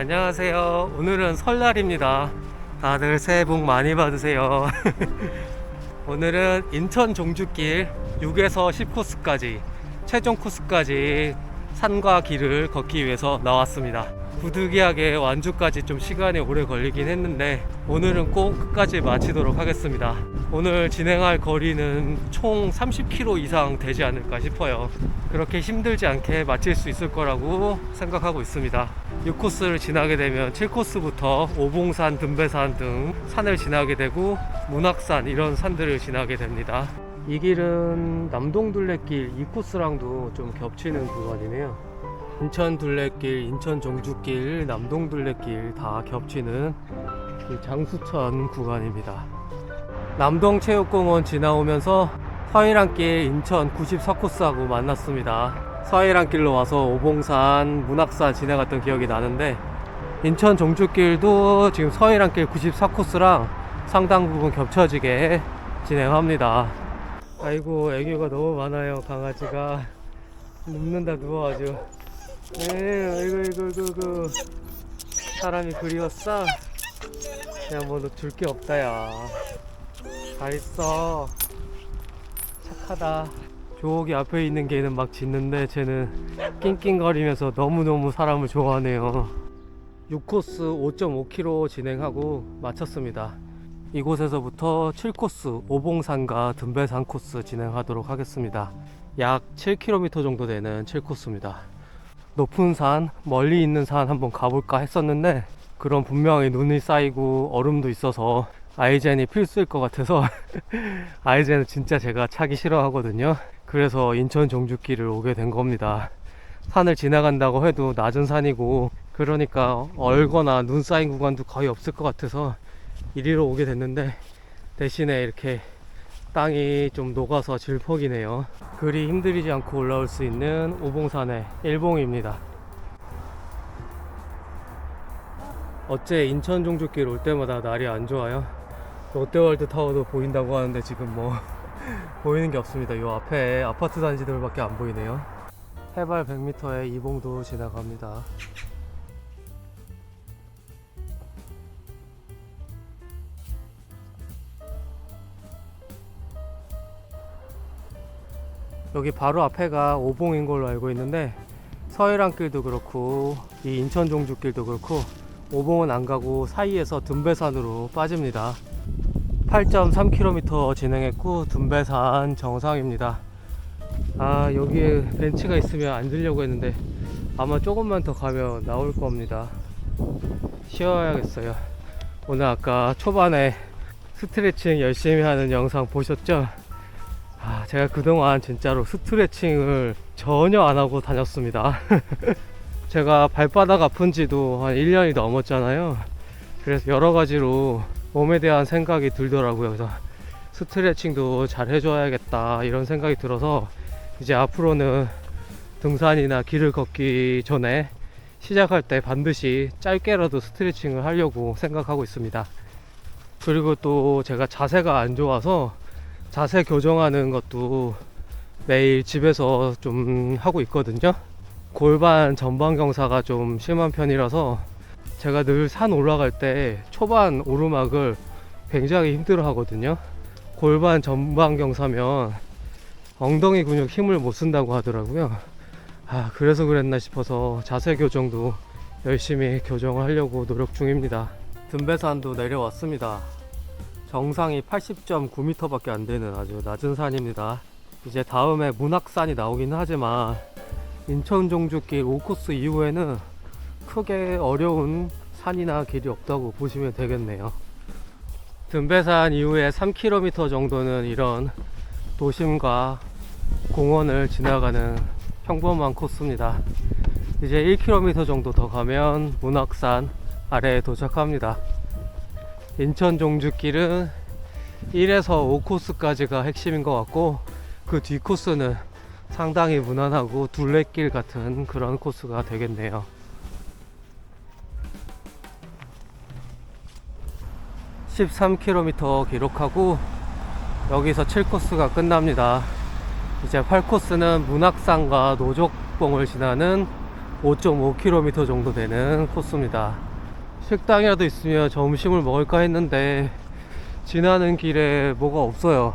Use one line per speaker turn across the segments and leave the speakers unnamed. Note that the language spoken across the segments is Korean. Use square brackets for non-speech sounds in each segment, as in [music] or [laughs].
안녕하세요. 오늘은 설날입니다. 다들 새해 복 많이 받으세요. [laughs] 오늘은 인천 종주길 6에서 10코스까지 최종 코스까지 산과 길을 걷기 위해서 나왔습니다. 부득이하게 완주까지 좀 시간이 오래 걸리긴 했는데 오늘은 꼭 끝까지 마치도록 하겠습니다. 오늘 진행할 거리는 총 30km 이상 되지 않을까 싶어요. 그렇게 힘들지 않게 마칠 수 있을 거라고 생각하고 있습니다. 6코스를 지나게 되면 7코스부터 오봉산, 든배산 등 산을 지나게 되고 문학산 이런 산들을 지나게 됩니다. 이 길은 남동둘레길 2코스랑도 좀 겹치는 구간이네요. 인천 둘레길, 인천 종주길, 남동 둘레길 다 겹치는 이 장수천 구간입니다. 남동 체육공원 지나오면서 서해안길 인천 94코스하고 만났습니다. 서해안길로 와서 오봉산, 문학산 지나갔던 기억이 나는데 인천 종주길도 지금 서해안길 94코스랑 상당 부분 겹쳐지게 진행합니다. 아이고 애교가 너무 많아요 강아지가. 눕는다 누워 아주. 네 아이고 아이고 아이고 아이고. 사람이 그리웠어? 야 뭐 너 줄 게 없다 야 잘 있어 착하다 저기 앞에 있는 개는 막 짖는데 쟤는 낑낑거리면서 너무너무 사람을 좋아하네요 6코스 5.5km 진행하고 마쳤습니다 이곳에서부터 7코스 오봉산과 든배산 코스 진행하도록 하겠습니다. 약 7km 정도 되는 7코스입니다. 높은 산, 멀리 있는 산 한번 가볼까 했었는데 그런 분명히 눈이 쌓이고 얼음도 있어서 아이젠이 필수일 것 같아서 [laughs] 아이젠은 진짜 제가 차기 싫어하거든요. 그래서 인천 종주길을 오게 된 겁니다. 산을 지나간다고 해도 낮은 산이고 그러니까 얼거나 눈 쌓인 구간도 거의 없을 것 같아서 이리로 오게 됐는데 대신에 이렇게 땅이 좀 녹아서 질퍽이네요. 그리 힘들이지 않고 올라올 수 있는 오봉산의 일봉입니다. 어째 인천 종주길 올 때마다 날이 안 좋아요. 롯데월드 타워도 보인다고 하는데 지금 뭐 [laughs] 보이는 게 없습니다. 이 앞에 아파트 단지들밖에 안 보이네요. 해발 100m의 이봉도 지나갑니다. 여기 바로 앞에가 오봉인 걸로 알고 있는데 서해안길도 그렇고 이 인천 종주길도 그렇고 오봉은 안 가고 사이에서 든배산으로 빠집니다. 8.3km 진행했고 든배산 정상입니다. 아 여기에 벤치가 있으면 앉으려고 했는데 아마 조금만 더 가면 나올 겁니다. 쉬어야겠어요. 오늘 아까 초반에 스트레칭 열심히 하는 영상 보셨죠? 아, 제가 그동안 진짜로 스트레칭을 전혀 안 하고 다녔습니다. [laughs] 제가 발바닥 아픈 지도 한 1년이 넘었잖아요. 그래서 여러 가지로 몸에 대한 생각이 들더라고요. 그래서 스트레칭도 잘 해줘야겠다 이런 생각이 들어서 이제 앞으로는 등산이나 길을 걷기 전에 시작할 때 반드시 짧게라도 스트레칭을 하려고 생각하고 있습니다. 그리고 또 제가 자세가 안 좋아서 자세 교정하는 것도 매일 집에서 좀 하고 있거든요. 골반 전방 경사가 좀 심한 편이라서 제가 늘 산 올라갈 때 초반 오르막을 굉장히 힘들어 하거든요. 골반 전방 경 사면 엉덩이 근육 힘을 못 쓴다고 하더라고요. 아, 그래서 그랬나 싶어서 자세 교정도 열심히 교정을 하려고 노력 중입니다. 든배산도 내려왔습니다. 정상이 80.9m밖에 안 되는 아주 낮은 산입니다. 이제 다음에 문학산이 나오긴 하지만 인천 종주길 5코스 이후에는 크게 어려운 산이나 길이 없다고 보시면 되겠네요. 든배산 이후에 3km 정도는 이런 도심과 공원을 지나가는 평범한 코스입니다. 이제 1km 정도 더 가면 문학산 아래에 도착합니다. 인천 종주길은 1에서 5코스까지가 핵심인 것 같고 그뒤 코스는 상당히 무난하고 둘레길 같은 그런 코스가 되겠네요. (13km) 기록하고 여기서 7코스가 끝납니다. 이제 8코스는 문학산과 노족봉을 지나는 5.5km 정도 되는 코스입니다. 식당이라도 있으면 점심을 먹을까 했는데 지나는 길에 뭐가 없어요.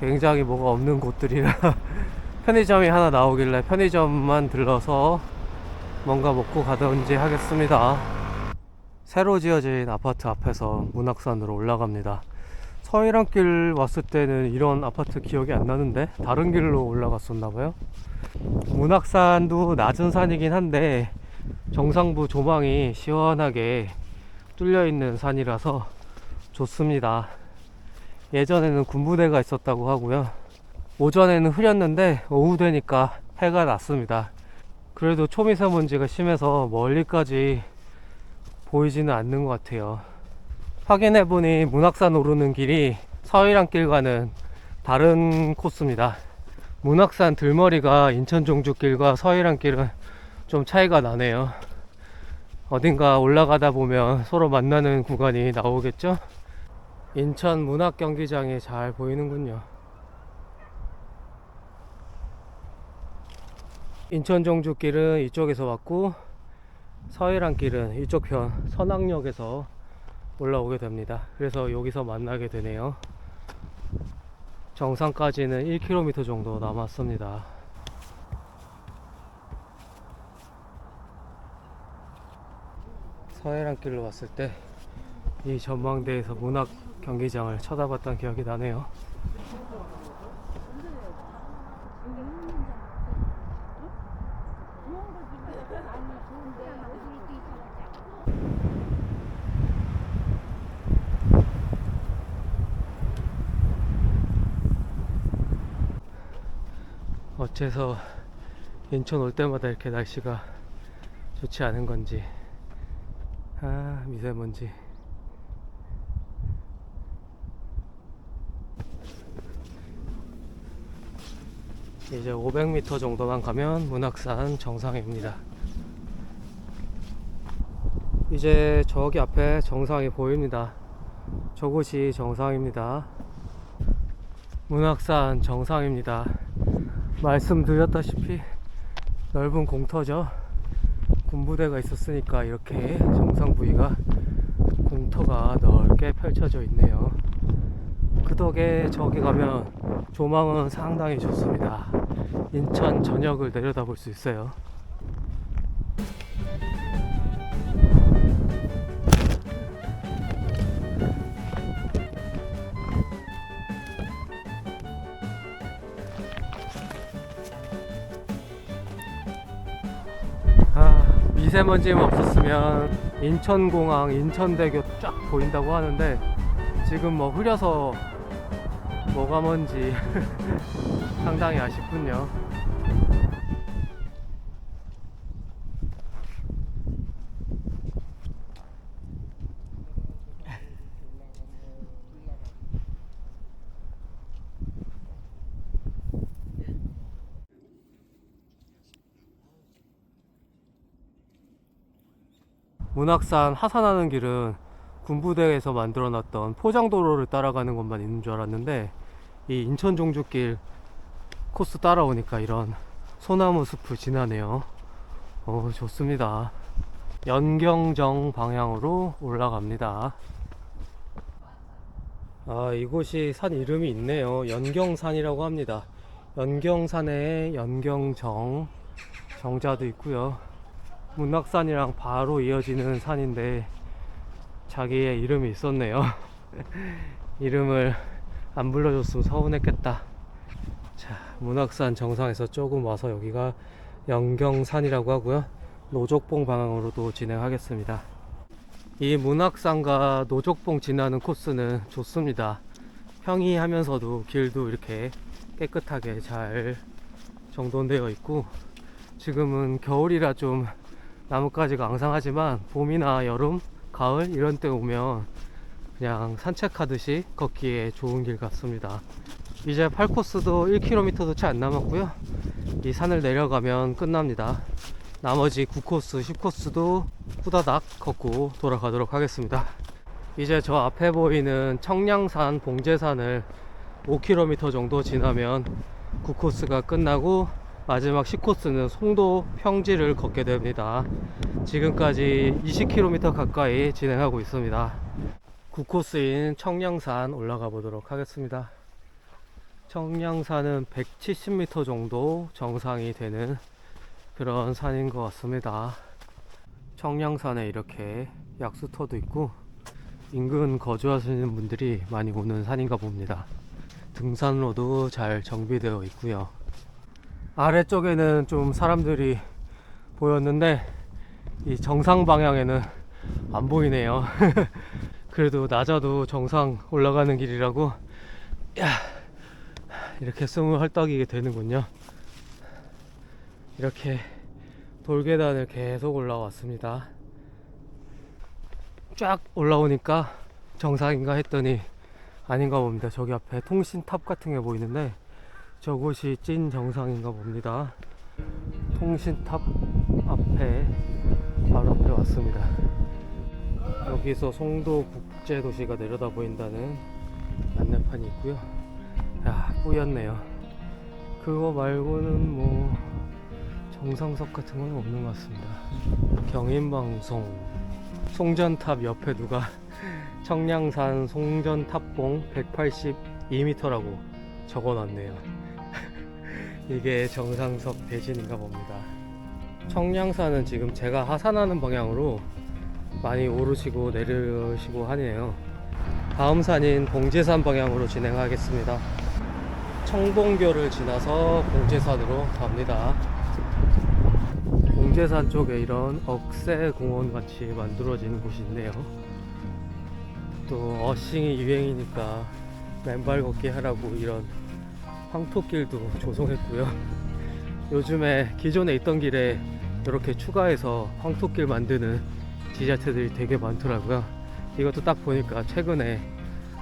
굉장히 뭐가 없는 곳들이라 [laughs] 편의점이 하나 나오길래 편의점만 들러서 뭔가 먹고 가든지 하겠습니다. 새로 지어진 아파트 앞에서 문학산으로 올라갑니다. 서해랑길 왔을 때는 이런 아파트 기억이 안 나는데 다른 길로 올라갔었나 봐요. 문학산도 낮은 산이긴 한데 정상부 조망이 시원하게 뚫려 있는 산이라서 좋습니다. 예전에는 군부대가 있었다고 하고요. 오전에는 흐렸는데 오후 되니까 해가 났습니다. 그래도 초미세먼지가 심해서 멀리까지 보이지는 않는 것 같아요. 확인해보니 문학산 오르는 길이 서해랑길과는 다른 코스입니다. 문학산 들머리가 인천 종주길과 서해랑길은 좀 차이가 나네요. 어딘가 올라가다 보면 서로 만나는 구간이 나오겠죠? 인천 문학 경기장이 잘 보이는군요. 인천 종주길은 이쪽에서 왔고 서해랑길은 이쪽 편 선악역에서 올라오게 됩니다. 그래서 여기서 만나게 되네요. 정상까지는 1km 정도 남았습니다. 서해랑길로 왔을 때 이 전망대에서 문학 경기장을 쳐다봤던 기억이 나네요. 어째서 인천 올 때마다 이렇게 날씨가 좋지 않은 건지 아 미세먼지. 이제 500m 정도만 가면 문학산 정상입니다. 이제 저기 앞에 정상이 보입니다. 저곳이 정상입니다. 문학산 정상입니다 말씀드렸다시피 넓은 공터죠. 군부대가 있었으니까 이렇게 정상 부위가 공터가 넓게 펼쳐져 있네요. 그 덕에 저기 가면 조망은 상당히 좋습니다. 인천 전역을 내려다볼 수 있어요. 미세먼지만 없었으면 인천공항, 인천대교 쫙 보인다고 하는데 지금 뭐 흐려서 뭐가 뭔지 [laughs] 상당히 아쉽군요. 문학산 하산하는 길은 군부대에서 만들어놨던 포장도로를 따라가는 것만 있는 줄 알았는데 이 인천 종주길 코스 따라오니까 이런 소나무 숲을 지나네요. 어 좋습니다. 연경정 방향으로 올라갑니다. 아 이곳이 산 이름이 있네요. 연경산이라고 합니다. 연경산에 연경정 정자도 있고요. 문학산이랑 바로 이어지는 산인데 자기의 이름이 있었네요. [laughs] 이름을 안 불러줬으면 서운했겠다. 자, 문학산 정상에서 조금 와서 여기가 영경산이라고 하고요. 노족봉 방향으로도 진행하겠습니다. 이 문학산과 노족봉 지나는 코스는 좋습니다. 평이하면서도 길도 이렇게 깨끗하게 잘 정돈되어 있고 지금은 겨울이라 좀 나뭇가지가 앙상하지만 봄이나 여름, 가을 이런 때 오면 그냥 산책하듯이 걷기에 좋은 길 같습니다. 이제 8코스도 1km도 채 안 남았고요. 이 산을 내려가면 끝납니다. 나머지 9코스, 10코스도 후다닥 걷고 돌아가도록 하겠습니다. 이제 저 앞에 보이는 청량산, 봉제산을 5km 정도 지나면 9코스가 끝나고 마지막 10코스는 송도 평지를 걷게 됩니다. 지금까지 20km 가까이 진행하고 있습니다. 9코스인 청량산 올라가 보도록 하겠습니다. 청량산은 170m 정도 정상이 되는 그런 산인 것 같습니다. 청량산에 이렇게 약수터도 있고 인근 거주하시는 분들이 많이 오는 산인가 봅니다. 등산로도 잘 정비되어 있고요. 아래쪽에는 좀 사람들이 보였는데 이 정상 방향에는 안 보이네요. [laughs] 그래도 낮아도 정상 올라가는 길이라고 야, 이렇게 숨을 헐떡이게 되는군요. 이렇게 돌계단을 계속 올라왔습니다. 쫙 올라오니까 정상인가 했더니 아닌가 봅니다. 저기 앞에 통신탑 같은 게 보이는데 저곳이 찐 정상인가 봅니다. 통신탑 앞에 바로 앞에 왔습니다. 여기서 송도 국제도시가 내려다 보인다는 안내판이 있고요. 야 뿌였네요. 그거 말고는 뭐 정상석 같은 건 없는 것 같습니다. 경인방송 송전탑 옆에 누가 [laughs] 청량산 송전탑봉 182m라고 적어놨네요. 이게 정상석 대신인가 봅니다. 청량산은 지금 제가 하산하는 방향으로 많이 오르시고 내리시고 하네요. 다음 산인 봉제산 방향으로 진행하겠습니다. 청봉교를 지나서 봉제산으로 갑니다. 봉제산 쪽에 이런 억새 공원 같이 만들어진 곳이 있네요. 또 어싱이 유행이니까 맨발 걷기 하라고 이런 황토길도 조성했고요. 요즘에 기존에 있던 길에 이렇게 추가해서 황토길 만드는 지자체들이 되게 많더라고요. 이것도 딱 보니까 최근에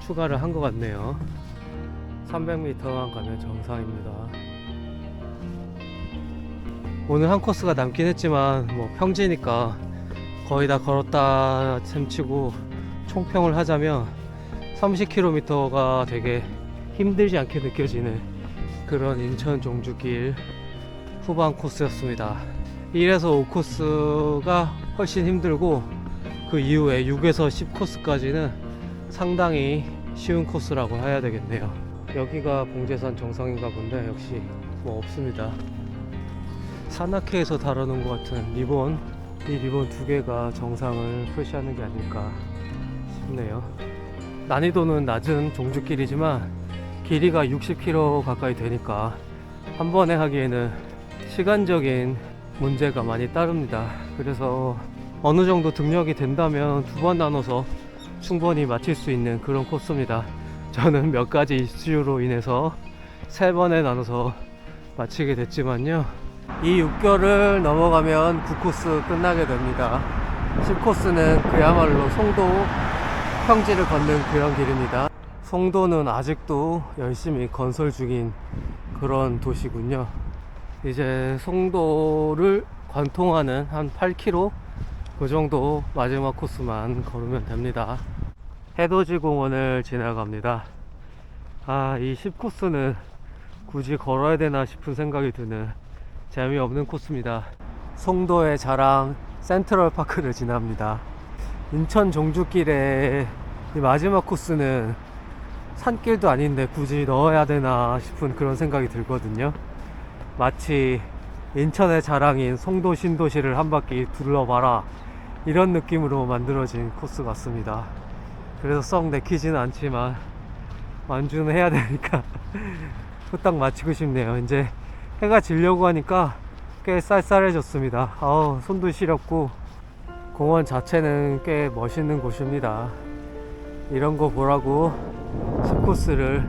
추가를 한 것 같네요. 300m만 가면 정상입니다. 오늘 한 코스가 남긴 했지만 뭐 평지니까 거의 다 걸었다 셈치고 총평을 하자면 30km가 되게 힘들지 않게 느껴지는 그런 인천 종주길 후반 코스였습니다. 1에서 5코스가 훨씬 힘들고 그 이후에 6에서 10코스까지는 상당히 쉬운 코스라고 해야 되겠네요. 여기가 봉제산 정상인가 본데 역시 뭐 없습니다. 산악회에서 다루는 것 같은 리본 이 리본 두 개가 정상을 표시하는 게 아닐까 싶네요. 난이도는 낮은 종주길이지만 길이가 60km 가까이 되니까 한 번에 하기에는 시간적인 문제가 많이 따릅니다. 그래서 어느 정도 등력이 된다면 두 번 나눠서 충분히 마칠 수 있는 그런 코스입니다. 저는 몇 가지 이슈로 인해서 세 번에 나눠서 마치게 됐지만요. 이 6개월을 넘어가면 9코스 끝나게 됩니다. 10코스는 그야말로 송도 평지를 걷는 그런 길입니다. 송도는 아직도 열심히 건설 중인 그런 도시군요. 이제 송도를 관통하는 한 8km 그 정도 마지막 코스만 걸으면 됩니다. 해돋이 공원을 지나갑니다. 아, 이 10코스는 굳이 걸어야 되나 싶은 생각이 드는 재미없는 코스입니다. 송도의 자랑 센트럴 파크를 지납니다. 인천 종주길의 이 마지막 코스는 산길도 아닌데 굳이 넣어야 되나 싶은 그런 생각이 들거든요. 마치 인천의 자랑인 송도 신도시를 한 바퀴 둘러봐라 이런 느낌으로 만들어진 코스 같습니다. 그래서 썩 내키지는 않지만 완주는 해야 되니까 [laughs] 후딱 마치고 싶네요. 이제 해가 지려고 하니까 꽤 쌀쌀해졌습니다. 아우 손도 시렵고 공원 자체는 꽤 멋있는 곳입니다. 이런 거 보라고 10 코스를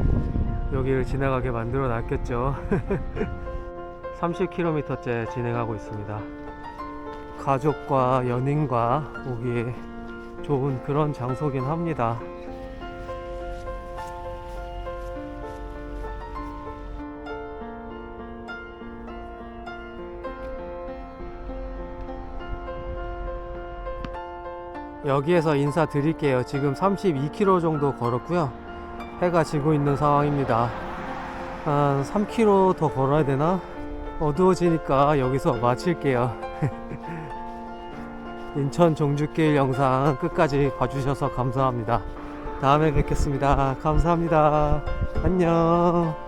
여기를 지나가게 만들어 놨겠죠. [laughs] 30km째 진행하고 있습니다. 가족과 연인과 오기에 좋은 그런 장소긴 합니다. 여기에서 인사드릴게요. 지금 32km 정도 걸었고요. 해가 지고 있는 상황입니다. 한 3km 더 걸어야 되나? 어두워지니까 여기서 마칠게요. [laughs] 인천 종주길 영상 끝까지 봐주셔서 감사합니다. 다음에 뵙겠습니다. 감사합니다. 안녕.